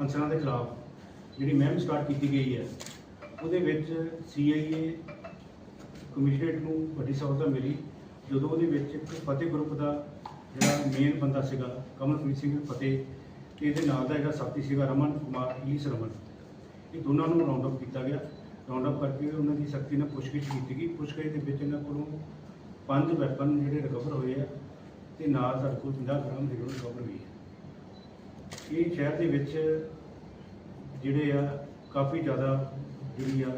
ਅਨਸਰਾਂ ਦੇ ਖਿਲਾਫ ਜਿਹੜੀ ਮਹਿਮ ਸਟਾਰਟ ਕੀਤੀ ਗਈ ਹੈ, ਉਹਦੇ ਵਿੱਚ ਸੀਆਈਏ ਕਮਿਸ਼ਨਰੇਟ ਨੂੰ ਵੱਡੀ ਸਫਲਤਾ ਮਿਲੀ। ਜਦੋਂ ਉਹਦੇ ਵਿੱਚ ਇੱਕ ਫਤਿਹ ਗਰੁੱਪ ਦਾ ਜਿਹੜਾ ਮੇਨ ਬੰਦਾ ਸੀਗਾ, ਕਮਲਪ੍ਰੀਤ ਸਿੰਘ ਫਤਿਹ, ਤੇ ਇਹਦੇ ਨਾਲ ਦਾ ਜਿਹੜਾ ਸਾਥੀ ਸੀਗਾ ਰਮਨ ਕੁਮਾਰ ਈਸ ਰਮਨ। ਇਹ ਦੋਨਾਂ ਨੂੰ ਰਾਉਂਡ ਅਪ ਕੀਤਾ ਗਿਆ। ਰਾਉਂਡ ਅਪ ਕਰਕੇ ਉਹਨਾਂ ਦੀ ਸਖਤੀ ਨਾਲ ਪੁੱਛਗਿੱਛ ਕੀਤੀ ਗਈ। ਪੁੱਛਗਿੱਛ ਦੇ ਵਿੱਚ ਇਹਨਾਂ ਕੋਲੋਂ ਪੰਜ ਵੈਪਨ ਜਿਹੜੇ ਰਿਕਵਰ ਹੋਏ ਆ, ਤੇ ਨਾਲ ਸਾਡੇ ਕੋਲ 50 ਗ੍ਰਾਮ ਹੀਰੋਇਨ ਰਿਕਵਰ ਹੋਈ ਹੈ। ਇਹ ਸ਼ਹਿਰ ਦੇ ਵਿੱਚ ਜਿਹੜੇ ਆ ਕਾਫੀ ਜ਼ਿਆਦਾ ਜਿਹੜੀ ਆ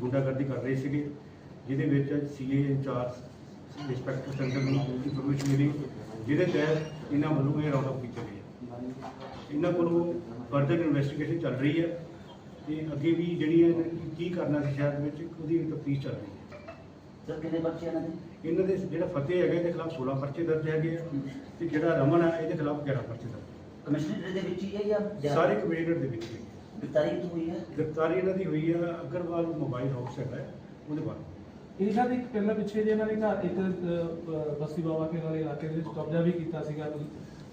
ਗੁੰਡਾਗਰਦੀ ਕਰ ਰਹੇ ਸੀਗੇ ਜਿਹਦੇ ਵਿੱਚ ਸੀਏ ਇੰਚਾਰਜ ਇੰਸਪੈਕਟਰ ਸੈਂਟਰ ਨੂੰ ਇਨਫੋਰਮੇਸ਼ਨ ਮਿਲੀ ਜਿਹਦੇ ਤਹਿਤ ਇਹਨਾਂ ਵੱਲੋਂ ਇਹ ਰਾਉਂਡ ਅਪ ਕੀਤੇ ਗਏ ਆ। ਇਹਨਾਂ ਕੋਲੋਂ ਫਰਦਰ ਇਨਵੈਸਟੀਗੇਸ਼ਨ ਚੱਲ ਰਹੀ ਹੈ ਤੇ ਅੱਗੇ ਵੀ ਜਿਹੜੀ ਹੈ ਕੀ ਕਰਨਾ ਸੀ ਸ਼ਹਿਰ ਦੇ ਵਿੱਚ ਉਹਦੀ ਤਫਤੀਸ਼ ਚੱਲ ਰਹੀ ਹੈ ਸਰ ਕਿੰਨੇ ਬੱਚੇ ਇਹਨਾਂ ਦੇ? ਇਹਨਾਂ ਦੇ ਜਿਹੜਾ ਫਤਿਹ ਹੈਗਾ ਇਹਦੇ ਖਿਲਾਫ 16 ਪਰਚੇ ਦਰਜ ਹੈਗੇ ਆ ਤੇ ਜਿਹੜਾ ਰਮਨ ਹੈ ਇਹਦੇ ਖਿਲਾਫ 11 ਪਰਚੇ ਦਰਜ। ਕਮਿਸ਼ਨਰ ਦੇ ਵਿੱਚ ਹੀ ਹੈ ਜਾਂ ਜਾਂ- ਸਾਰੇ ਕਮਿਊਨਿਟੀ ਦੇ ਵਿੱਚ ਹੀ। ਤਾਰੀਖ ਹੋਈ ਹੈ? ਗ੍ਰਿਫਤਾਰੀ ਇਹਨਾਂ ਦੀ ਹੋਈ ਹੈ ਅਗਰਵਾਲ ਮੋਬਾਈਲ ਹਾਊਸ ਹੈਗਾ ਹੈ, ਉਹਦੇ ਬਾਅਦ ਇਹਨਾਂ ਦੇ ਇੱਕ ਪਹਿਲਾਂ ਪਿੱਛੇ ਜੇ ਇਹਨਾਂ ਨੇ ਘਰ ਇੱਕ ਅਹ, ਬਸਤੀ ਬਾਬਾ ਕੇ ਵਾਲੇ ਇਲਾਕੇ ਦੇ ਵਿੱਚ ਕਬਜ਼ਾ ਵੀ ਕੀਤਾ ਸੀਗਾ।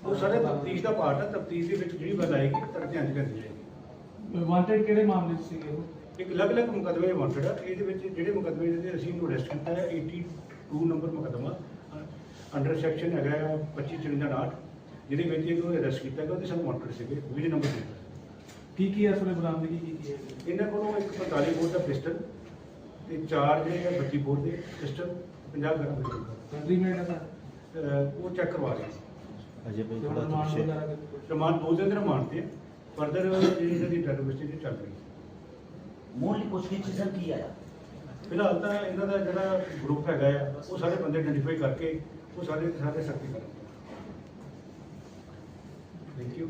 ਉਹ ਸਾਰੇ ਤਫਤੀਸ਼ ਦਾ ਪਾਰਟ ਹੈ ਤਫਤੀਸ਼ ਦੇ ਵਿੱਚ ਜਿਹੜੀ ਗੱਲ ਆਏਗੀ ਤਰ ਧਿਆਨ ਚ ਕਰਨੀ ਜਾਏਗੀ ਵਾਂਟਡ ਕਿਹੜੇ ਮਾਮਲੇ 'ਚ ਸੀਗੇ ਉਹ? ਇੱਕ ਅਲੱਗ-ਅਲੱਗ ਮੁਕੱਦਮੇ ਵਾਂਟਡ ਹੈ ਇਹਦੇ ਵਿੱਚ ਜਿਹੜੇ ਮੁਕੱਦਮੇ ਦੇ ਅਸੀਂ ਇਹਨੂੰ ਅਰੈਸਟ ਕੀਤਾ ਹੈ 82 ਨੰਬਰ ਮੁਕੱਦਮਾ ਅੰਡਰ ਸੈਕਸ਼ਨ ਹੈਗਾ ਹੈ 2554 ਜਿਹਦੇ ਵਿੱਚ ਇਹਨੂੰ ਅਰੈਸਟ ਕੀਤਾ ਗਿਆ ਉਹਦੇ ਸਾਨੂੰ ਵਾਂਟਡ ਸੀਗੇ 20 ਨੰਬਰ ਦੇ ਕੀ ਕੀ ਇਸ ਵੇਲੇ ਬਰਾਮਦਗੀ ਕੀਤੀ ਹੈ? ਇਹਨਾਂ ਕੋਲੋਂ ਇੱਕ 45 ਬੋਰ ਦਾ ਪਿਸਟਲ ਤੇ ਚਾਰ ਜਿਹੜੇ ਹੈ 32 ਬੋਰ ਦੇ ਪਿਸਟਲ 50 ਗ੍ਰਾਮ ਦੇ ਕੰਟਰੀ ਮੇਡ ਹੈ ਅਹ ਉਹ ਚੈੱਕ ਕਰਵਾ ਰਹੇ ਸੀ। ਅਜੇ ਸਰ ਥੋੜਾ ਰਿਮਾਂਡ ਪਿੱਛੇ। ਵਗੈਰਾ ਦੇ ਰਿਮਾਂਡ ਦੋ ਦਿਨ ਦੇ ਰਿਮਾਂਡ ਤੇ ਫਰਦਰ ਜਿਹੜੀ ਇਹਨਾਂ ਦੀ ਇਨਵੈਸਟੀਗੇਸ਼ਨ ਚੱਲ ਰਹੀ ਹੈ। ਮੂਲ ਪੁੱਛਗਿੱਛ ਸਰ ਕੀ ਆਇਆ? ਫਿਲਹਾਲ ਤਾਂ ਇਹਨਾਂ ਦਾ ਜਿਹੜਾ ਗਰੁੱਪ ਹੈਗਾ ਆ ਉਹ ਸਾਰੇ ਬੰਦੇ ਆਇਡੈਂਟੀਫਾਈ ਕਰਕੇ ਉਹ ਸਾਰੇ ਦੇ ਸਾਰੇ ਸਖਤੀ ਕਰਾਂਗੇ। Thank you.